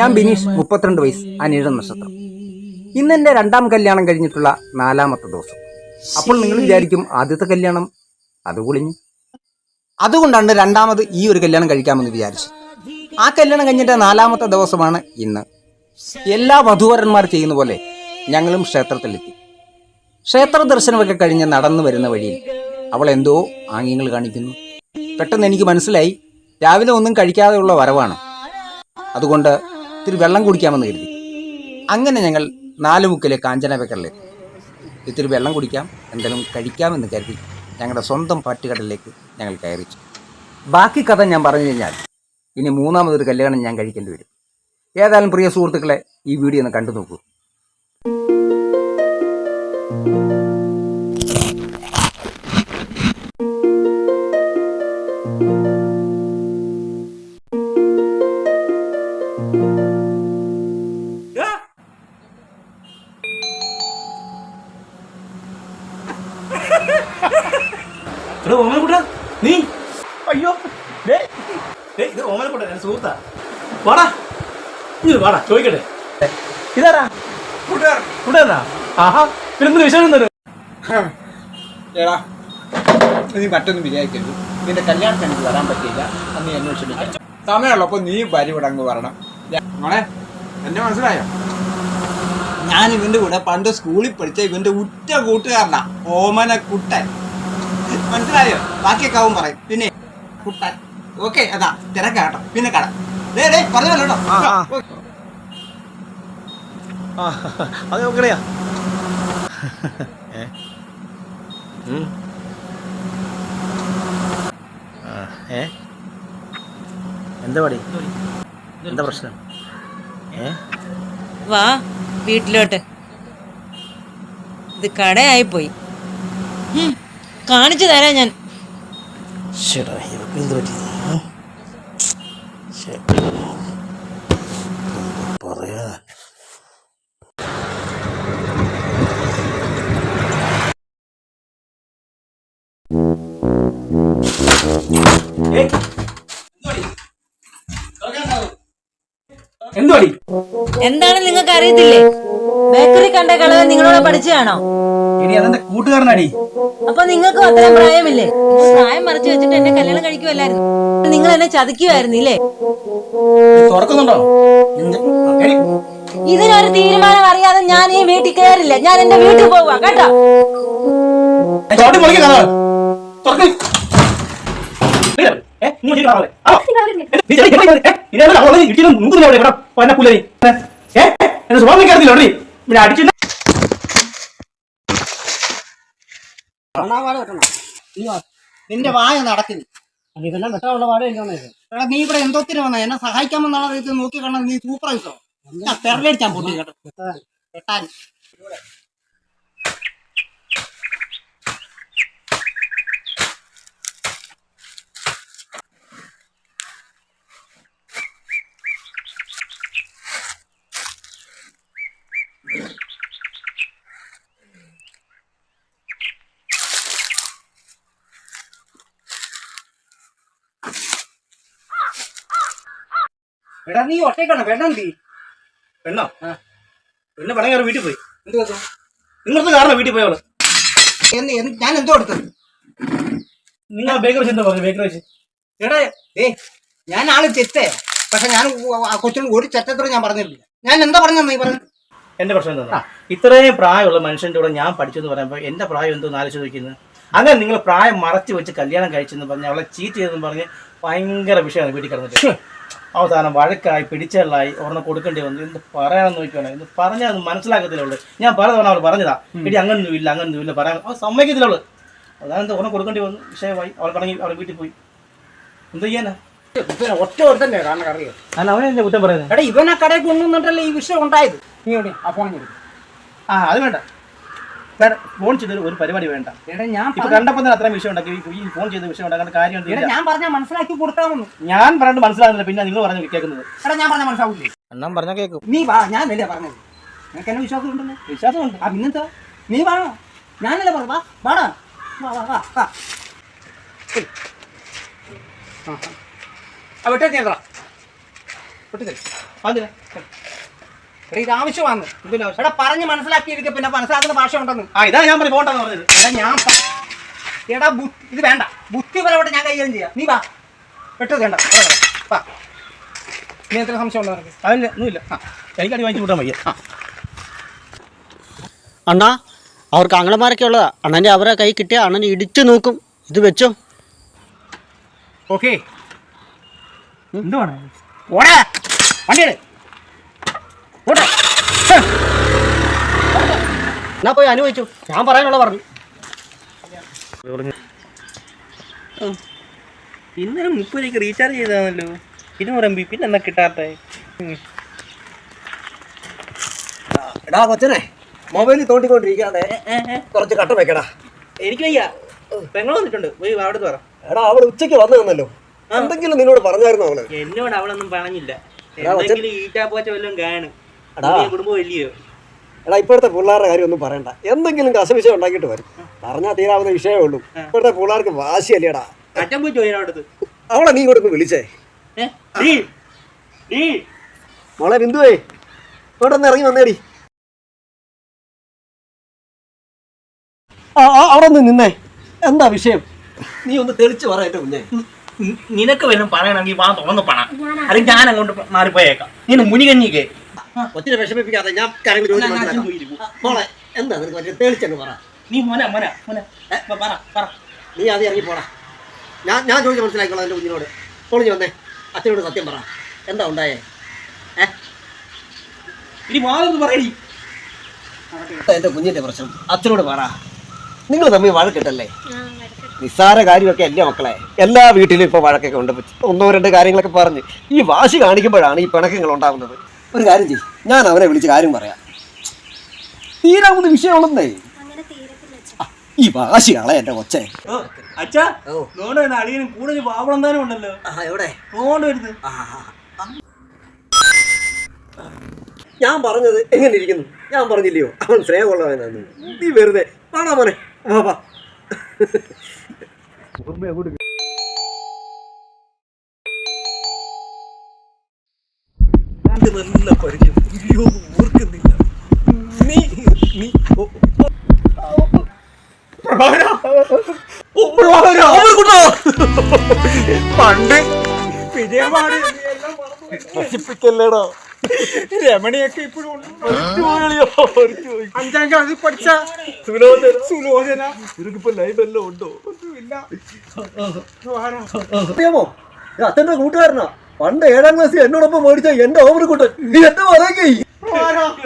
ഞാൻ ബിനീഷ് മുപ്പത്തിരണ്ട് വയസ്സ്. അനിഴ നക്ഷത്രം. ഇന്ന് എന്റെ രണ്ടാം കല്യാണം കഴിഞ്ഞിട്ടുള്ള നാലാമത്തെ ദിവസം. അപ്പോൾ നിങ്ങൾ വിചാരിക്കും ആദ്യത്തെ കല്യാണം? അത് പൊളിഞ്ഞു അതുകൊണ്ടാണ് രണ്ടാമത് ഈ ഒരു കല്യാണം കഴിക്കാമെന്ന് വിചാരിച്ചു. ആ കല്യാണം കഴിഞ്ഞിട്ട് നാലാമത്തെ ദിവസമാണ് ഇന്ന്. എല്ലാ വധുവരന്മാർ ചെയ്യുന്ന പോലെ ഞങ്ങളും ക്ഷേത്രത്തിലെത്തി. ക്ഷേത്ര ദർശനമൊക്കെ കഴിഞ്ഞ് നടന്നു വരുന്ന വഴിയിൽ അവൾ എന്തോ ആംഗ്യങ്ങൾ കാണിക്കുന്നു. പെട്ടെന്ന് എനിക്ക് മനസ്സിലായി. രാവിലെ ഒന്നും കഴിക്കാതെയുള്ള വരവാണ്. അതുകൊണ്ട് ഇത്തിരി വെള്ളം കുടിക്കാമെന്ന് കരുതി. അങ്ങനെ ഞങ്ങൾ നാല് മുക്കിലെ കാഞ്ചന ബേക്കറിലെത്തി ഇത്തിരി വെള്ളം കുടിക്കാം എന്തെങ്കിലും കഴിക്കാമെന്ന് കരുതി ഞങ്ങളുടെ സ്വന്തം പാട്ടുകടലിലേക്ക് ഞങ്ങൾ കയറിച്ചു. ബാക്കി കഥ ഞാൻ പറഞ്ഞു കഴിഞ്ഞാൽ ഇനി മൂന്നാമതൊരു കല്യാണം ഞാൻ കഴിക്കേണ്ടി വരും. ഏതായാലും പ്രിയ സുഹൃത്തുക്കളെ ഈ വീഡിയോ ഒന്ന് കണ്ടു നോക്കൂ. എടാ ഓമനക്കുട്ട നീ? അയ്യോ ഡേ ഡേ ഇത് ഓമനക്കുട്ട ഞാൻ സുഹൃത്താ. വാടാ നീ വാടാ ചോദിക്കട്ടെ. ഇതാരാ? കൂട്ടുകാരനാ? ആഹാ പിന്നെ വിശേഷം തരും എടാ നീ മറ്റൊന്നും വിചാരിക്കരുത്. നിന്റെ കല്യാണത്തിന് എനിക്ക് വരാൻ പറ്റിയില്ല. അന്ന് നീ എന്നോട് ക്ഷമിക്കാം സമയമുള്ളപ്പോ നീ വരി ഇവിടെ അങ്ങ് വരണം. മോളെ എന്നെ മനസ്സിലായോ? ഞാൻ ഇവന്റെ കൂടെ പണ്ട് സ്കൂളിൽ പഠിച്ച ഇവന്റെ ഉറ്റ കൂട്ടുകാരനാ ഓമന കുട്ടൻ മനസ്സിലായോ? ബാക്കിയൊക്കെ കാവും പറയും. പിന്നെ കുട്ടൻ. ഓക്കെ അതാ. തിരക്കാട്ടോ പിന്നെ കട ഡേ ഡേ പറഞ്ഞല്ലോ അത് നോക്കണയാ ഏ? എന്താ പടി എന്താ പ്രശ്നം? ഏ? വാ വീട്ടിലോട്ട്. ഇത് കടയായി പോയി. ഉം, കാണിച്ചു തരാം ഞാൻ. പറയാ. എന്താണ് നിങ്ങൾക്ക് അറിയത്തില്ലേ ബേക്കറി കണ്ട കളവ് നിങ്ങളോട് പഠിച്ചതാണോ? ഇനി അതെന്റെ കൂട്ടുകാരനടി? അപ്പൊ നിങ്ങൾക്കും അത്രയും പ്രായമില്ലേ? പ്രായം മറച്ചു വെച്ചിട്ട് എന്നെ കല്യാണം കഴിക്കുമല്ലായിരുന്നു നിങ്ങൾ എന്നെ ചതിക്കുമായിരുന്നില്ലേ തുറക്കുന്നുണ്ടോ? നിന്റെ- എടി, ഇതിനൊരു തീരുമാനം അറിയാതെ ഞാൻ ഈ വീട്ടിൽ കയറില്ല. ഞാൻ എന്റെ വീട്ടിൽ പോവാ കേട്ടോ? ചവിട്ടി പൊളിക്ക് കഥ. തുറക്ക്. ഏ, നീ ഇങ്ങോട്ട് കാണാതെ. ആണോ? നീ ചെറിയ ചെറിയ ചെറിയ- ഏ, ഇടിച്ചിട്ട് അവിടെ ഇവിടെ പന്ന പുല്ലരി. ഏ, എന്റെ സ്വഭാവം പിന്നെ അടിച്ചു നിന്റെ വായ നടക്കുന്നു. എടാ നീ ഇവിടെ എന്തോത്തിന് വന്ന. എന്നെ സഹായിക്കാമെന്നാണ് ഇത് നോക്കി കണ്ടത് നീ സൂപ്പർവൈസോ തെരലടിച്ചാൻ പൊട്ടി കേട്ടോ. കെട്ടാൻ എടാ നീ ഒറ്റയ്ക്കാണ്? നീ? പെണ്ണോ? പെണ്ണ് പണങ്ങി കയറി വീട്ടിൽ പോയി. നിങ്ങൾക്ക് കാരണം വീട്ടിൽ പോയവൾ. എന്ന് എന്ത്- ഞാൻ എന്തോ എടുത്തത്? നിങ്ങൾ ബേക്കറി വെച്ച് എന്താ പറഞ്ഞു ബേക്കറി വെച്ച്. എടാ ഏ ഞാൻ ആൾ ചെത്തേ പക്ഷെ ഞാൻ ഉ- ആ കൊച്ചിന് ഒരു ചെറ്റത്തോടെ ഞാൻ പറഞ്ഞിട്ടില്ല. ഞാൻ എന്താ പറഞ്ഞു നീ പറഞ്ഞു എന്റെ പ്രശ്നം എന്താ? ഇത്രയും പ്രായമുള്ള മനുഷ്യന്റെ കൂടെ ഞാൻ പഠിച്ചെന്ന് പറയുമ്പോൾ എന്റെ പ്രായം എന്തോ ആലോചിച്ച് നോക്കുന്നത് അങ്ങനെ നിങ്ങൾ പ്രായം മറച്ചു വെച്ച് കല്യാണം കഴിച്ചെന്ന് പറഞ്ഞ് അവളെ ചീറ്റ് ചെയ്തെന്ന് പറഞ്ഞ് ഭയങ്കര വിഷയമാണ് വീട്ടിൽ കിടന്നിട്ട്. അവസാനം വഴക്കായി പിടിച്ചലായി ഒരെണ്ണം കൊടുക്കേണ്ടി വന്നു. എന്ത് പറയാനെന്ന് നോക്കിയാണ് എന്ത് പറഞ്ഞാൽ അത് മനസ്സിലാക്കത്തില്ല അവൾ. ഞാൻ പല തവണ അവൾ പറഞ്ഞതാ ഇടി അങ്ങനൊന്നും ഇല്ല അങ്ങനൊന്നും ഇല്ല പറയാൻ. അവൾ സമ്മതിക്കത്തില്ല അവൾ. അതാണ് ഒരെണ്ണം കൊടുക്കേണ്ടി വന്നു. വിഷയമായി. അവൾ കടങ്ങി അവൾ വീട്ടിൽ പോയി. എന്ത് ചെയ്യാനാ? ഒറ്റ ഒരുത്തന്നെ കാരണം അറിയോ അല്ല കുറ്റം പറയുന്നത്. എടാ ഇവനെ കടയിൽ കൊണ്ടുവന്നിട്ടല്ലേ ഈ വിഷയം ഉണ്ടായത്? നീ എവിടെ? ആ ഫോൺ ആ അത് വേണ്ട. വേണ്ട ഫോൺ ചെയ്തൊരു ഒരു പരിപാടി വേണ്ട. എടാ ഞാൻ ഇപ്പൊ പറഞ്ഞ- കണ്ടപ്പോൾ തന്നെ അത്രയും വിഷയം ഉണ്ടാക്കി. ഈ ഫോൺ ചെയ്ത വിഷയം ഉണ്ടാക്കേണ്ട കാര്യം എടാ എന്തില്ല ഞാൻ പറഞ്ഞ മനസ്സിലാക്കി കൊടുക്കാമെന്ന്. ഞാൻ പറഞ്ഞിട്ട് മനസ്സിലാകുന്നില്ല. പിന്നെ നിങ്ങൾ പറഞ്ഞു കേൾക്കുന്നത്. എടാ ഞാൻ പറഞ്ഞ മനസ്സിലാവൂലേ അണ്ണാൻ പറഞ്ഞാൽ കേൾക്കും നീ വാ ഞാനല്ലേ പറഞ്ഞത്. നിനക്ക് എന്നെ വിശ്വാസം ഉണ്ടല്ലോ വിശ്വാസമുണ്ട്. ആ പിന്നെന്താ? നീ വാ. ഞാനല്ലേ പറഞ്ഞു വാ വാടാ വാ. വാ വാ വാ. ആ, വിട്ടേ നീ എന്താ പൊട്ടിത്തെറി അതിന് ഇത് ആവശ്യമാണ്? എടാ പറഞ്ഞ് മനസ്സിലാക്കിയിരിക്കും പിന്നെ മനസ്സിലാക്കുന്ന ഭാഷ ഉണ്ടെന്ന് ആ ഇതാ ഞാൻ പറഞ്ഞു പോകണ്ടെന്ന് പറഞ്ഞത്. എടാ ഞാൻ എടാ ഇത് വേണ്ട. ബുദ്ധിപരമായിട്ട് ഞാൻ കൈകാര്യം ചെയ്യാം. നീ വാ. പെട്ടത് വേണ്ട. വാ. നീ എത്ര സംശയം ഉണ്ടോ നിനക്ക്? അതില്ല ഒന്നുമില്ല. ആ എനിക്ക് അടി വാങ്ങിച്ചു കൂട്ടാൻ വയ്യ. ആ. അണ്ണാ അവർക്ക് അങ്ങളമാരൊക്കെ ഉള്ളതാ. അണ്ണന്റെ അവരെ കൈ കിട്ടിയ അണ്ണൻ ഇടിച്ചു നോക്കും. ഇത് വെച്ചോ. ഓക്കെ. എന്തുവാണ്? ഓടാ. വണ്ടിയുടെ എന്നാ പോയി അനുഭവിച്ചു. ഞാൻ പറയാനുള്ള പറഞ്ഞു. ഇന്നലെ മുപ്പത് രൂപയ്ക്ക് റീചാർജ് ചെയ്താണല്ലോ ഇരുന്നൂറ് എം ബി പിന്നെ എന്നാ കിട്ടാത്ത? എടാ കൊച്ചനെ മൊബൈലിൽ തോണ്ടിക്കൊണ്ടിരിക്കാതെ കുറച്ച് കട്ട വെക്കടാ. എനിക്ക് വയ്യ. പെങ്ങൾ വന്നിട്ടുണ്ട്. പോയി അവിടെ പറ. എടാ അവൾ ഉച്ചയ്ക്ക് വന്നു തന്നല്ലോ. എന്തെങ്കിലും നിന്നോട് പറഞ്ഞായിരുന്നു അവൾ? എന്നോട് അവളൊന്നും പറഞ്ഞില്ല. എന്തെങ്കിലും ഈറ്റാ ഈറ്റാപ്പോച്ച വല്ലതും കാണും. എടാ. ഇപ്പോഴത്തെ പിള്ളേരുടെ കാര്യം ഒന്നും പറയണ്ട. എന്തെങ്കിലും കശവിശം ഉണ്ടാക്കിയിട്ട് വരും. പറഞ്ഞാൽ തീരാവുന്ന വിഷയമേ ഉള്ളൂ. ഇപ്പോഴത്തെ പിള്ളേർക്ക് വാശിയല്ലേടാ. അവളെ നീ ഇങ്ങോട്ട് വിളിച്ചേ. മോളെ ബിന്ദുവേ ഇവിടെ ഒന്ന് ഇറങ്ങി വന്നേടി. ആ ആ, അവിടെ നിന്ന് നിന്നേ. എന്താ വിഷയം? നീ ഒന്ന് തെളിച്ച് പറയട്ടെ കുഞ്ഞേ. കുഞ്ഞെ നിനക്ക് വല്ലതും പറയണമെങ്കിൽ വാ തുറന്ന് പണ അല്ലെങ്കിൽ ഞാൻ അങ്ങോട്ട് മാറിപ്പോയേക്കാം. നീ മുനികഞ്ഞിക്കേ. ഒത്തിരി വിഷമിപ്പിക്കാതെ ഞാൻ കാര്യങ്ങൾ ചോദിച്ച് മനസ്സിലാക്കാം. ആ, മോളെ എന്താ നിനക്ക് പറ്റിയ? തേളിച്ചെന്ന് പറ. നീ മോനെ മോനെ പറ പറ. നീ ആദ്യം ഇറങ്ങി പോടാ. ഞാൻ ഞാൻ ചോദിച്ചു മനസ്സിലാക്കിക്കോളാം എന്റെ കുഞ്ഞിനോട്. പൊളിഞ്ഞു വന്നേ. അച്ഛനോട് സത്യം പറ. എന്താ ഉണ്ടായേ? ഏ? ഇനി വാതൊന്ന് പറയടി. എന്റെ കുഞ്ഞിന്റെ പ്രശ്നം. അച്ഛനോട് പറ. നിങ്ങൾ തമ്മിൽ വഴക്കിട്ടല്ലേ? നിസ്സാര കാര്യമൊക്കെ അല്ലേ മക്കളെ? എല്ലാ വീട്ടിലും ഇപ്പോൾ വഴക്കൊക്കെ ഉണ്ട്. ഒന്നോ രണ്ടോ കാര്യങ്ങളൊക്കെ പറഞ്ഞ് ഈ വാശി കാണിക്കുമ്പോഴാണ് ഈ പിണക്കങ്ങൾ ഉണ്ടാകുന്നത് ഒരു കാര്യം ചെയ്യും. ഞാൻ അവനെ വിളിച്ച് കാര്യം പറയാം. തീരാവുന്ന വിഷയമുള്ളേ ഈ വാശി കള എന്റെ കൊച്ചേ. അച്ഛാ അളിയനും കൂടെ ഒരു പാവളം താനും ഉണ്ടല്ലോ. ആ എവിടെ? വരുന്നത്. ഞാൻ പറഞ്ഞത് എങ്ങനെ ഇരിക്കുന്നു? ഞാൻ പറഞ്ഞില്ലയോ? അവൻ സ്നേഹമുള്ളവനാണ് നീ വെറുതെ വാടാ മോനെ വാ വാ. നല്ല പരിചയം അയ്യോ ഓർക്കുന്നില്ല. നീ നീ? പണ്ട് വിജയമാണ് നശിപ്പിക്കല്ലേടാ? രമണിയൊക്കെ ഇപ്പോഴും അഞ്ചാം ക്ലാസ്സിൽ പഠിച്ച സുലോചന സുലോചന ഇവർക്കിപ്പോ ലൈവ് എല്ലാം ഉണ്ടോ? ഒന്നുമില്ല. അറിയാമോ? കൂട്ടുകാരനാ. പണ്ട് ഏഴാം ക്ലാസ്സിൽ എന്നോടൊപ്പം മേടിച്ച എന്റെ ഓവർ കൂട്ട്. നീ എന്റെ പറയേ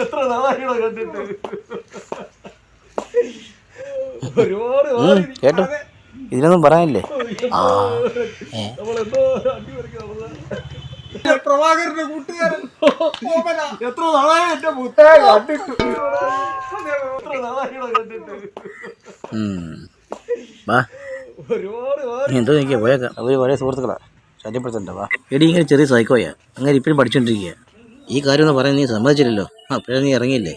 എത്ര നാളായിടാ കണ്ടിട്ട്? ഒരുപാട് നാളായി കേട്ടോ ഇതിനൊന്നും പറയാനില്ലേ? നമ്മളെന്തോ അടിപൊളിക്ക് നടന്നതാ. പ്രഭാകരന്റെ കൂട്ടുകാരൻ. ഓമന. എത്ര നാളായി എന്റെ മുത്തേ കണ്ടിട്ട്. എത്ര നാളായിടാ കണ്ടിട്ട്? വാ. ഒരുപാട് നാളായി. നീ എന്തോ നോക്കിയാ പോയേക്കാം. അവർ പഴയ സുഹൃത്തുക്കളാ. ശല്യപ്പെടുത്തണ്ട വാ. എടി ഇങ്ങനെ ചെറിയ സൈക്കോയാ അങ്ങനെ ഇപ്പോഴും പഠിച്ചോണ്ടിരിക്കുക ഈ കാര്യം ഒന്ന് പറയാൻ നീ സമ്മതിച്ചില്ലല്ലോ. ആ അപ്പോഴേ നീ ഇറങ്ങിയില്ലേ?